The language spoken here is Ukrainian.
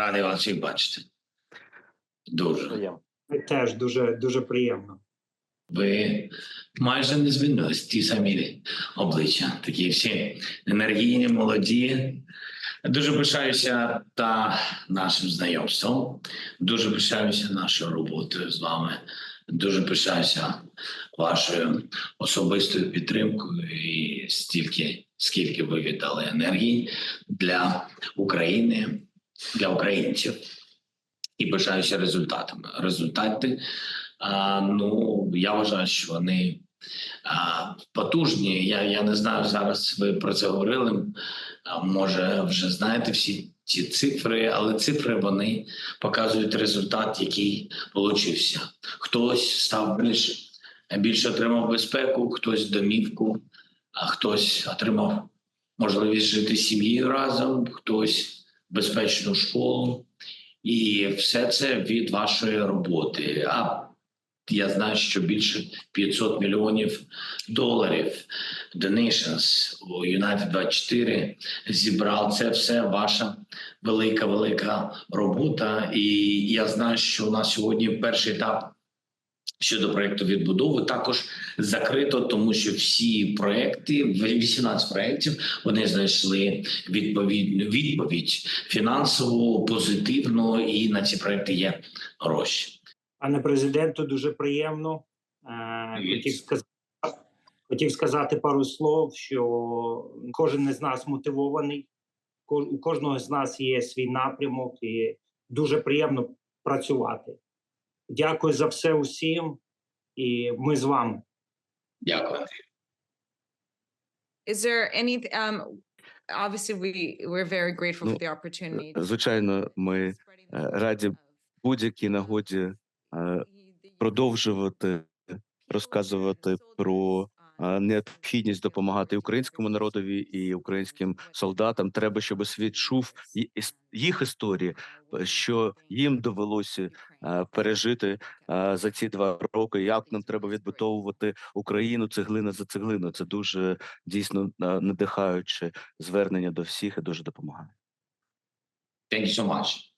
Радий вас всіх бачити. Дуже. Теж дуже дуже приємно. Ви майже не змінились ті самі обличчя, такі всі енергійні, молоді. Дуже пишаюся та нашим знайомством. Дуже пишаюся нашою роботою з вами. Дуже пишаюся вашою особистою підтримкою і стільки, скільки ви віддали енергії для України, для українців. І пишаюся результатами. Результати а, ну я вважаю, що вони а, потужні. Я, я не знаю зараз. Ви про це говорили. А, може, вже знаєте всі ці цифри, але цифри вони показують результат, який получився. Хтось став більш більше отримав безпеку, хтось домівку, а хтось отримав можливість жити сім'єю разом, хтось безпечну школу. І все це від вашої роботи. А я знаю, що більше 500 мільйонів доларів donations у United 24 зібрав. Це все ваша велика, велика робота. І я знаю, що у нас сьогодні перший етап щодо проекту відбудови також закрито, тому що всі проекти, 18 проєктів, вони знайшли відповідну відповідь фінансову, позитивну, і на ці проекти є гроші. Пане президенту, дуже приємно. Е, хотів сказати, хотів сказати пару слов, що кожен із нас мотивований, у кожного з нас є свій напрямок, і дуже приємно працювати. Дякую за все усім, і ми з вами. Дякую. Is there any, um, obviously, we, we're very grateful Ну, for the opportunity. Звичайно, ми е, раді будь-якій нагоді е, продовжувати розказувати про uh, е, необхідність допомагати українському народові і українським солдатам. Треба, щоб світ чув їх історії, що їм довелося пережити за ці два роки. Як нам треба відбудовувати Україну цеглина за цеглиною. Це дуже дійсно надихаюче звернення до всіх і дуже допомагає. Thank you so much.